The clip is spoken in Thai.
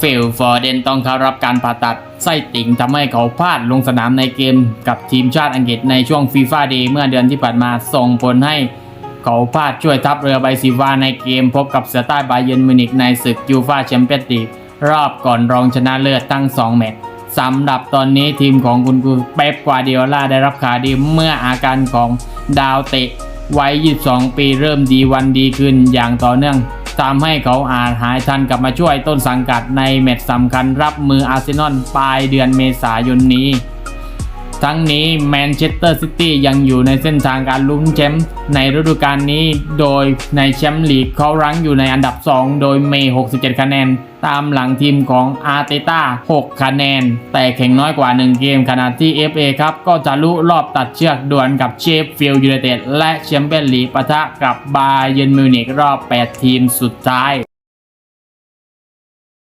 ฟิลฟอร์เดนต้องเข้ารับการผ่าตัดไส้ติ่งทำให้เขาพลาดลงสนามในเกมกับทีมชาติอังกฤษในช่วงฟีฟ่าเดย์เมื่อเดือนที่ผ่านมาส่งผลให้เขาพลาดช่วยทัพเรือใบสีฟ้าในเกมพบกับเสือใต้บาเยนมิวนิกในศึกยูฟาแชมเปี้ยนส์ลีกรอบก่อนรองชนะเลิศทั้ง 2 แมตช์สำหรับตอนนี้ทีมของคุณกูเป๊ปกวาร์ดิโอลาได้รับข่าวดีเมื่ออาการของดาวเตะวัย 22 ปีเริ่มดีวันดีขึ้นอย่างต่อเนื่อง ทำให้เขาอาจหายทันกลับมาช่วยต้นสังกัดในแมตช์สำคัญรับมืออาร์เซนอลปลายเดือนเมษายนนี้ ทั้งนี้แมนเชสเตอร์ซิตี้ยังอยู่ในเส้นทางการลุ้นแชมป์ในฤดูกาลนี้ โดยในแชมป์ลีกเขารั้งอยู่ในอันดับ 2 โดยเมย์67 คะแนน ตามหลังทีมของอาร์เตต้า 6 คะแนน แต่แข่งน้อยกว่า 1 เกมขณะที่ FA ครับ ก็จะลุรอบตัดเชือกดวลกับเชฟฟิลด์ยูไนเต็ดและแชมเปี้ยนลีกปะทะกับบาเยิร์นมิวนิกรอบ 8 ทีมสุดท้าย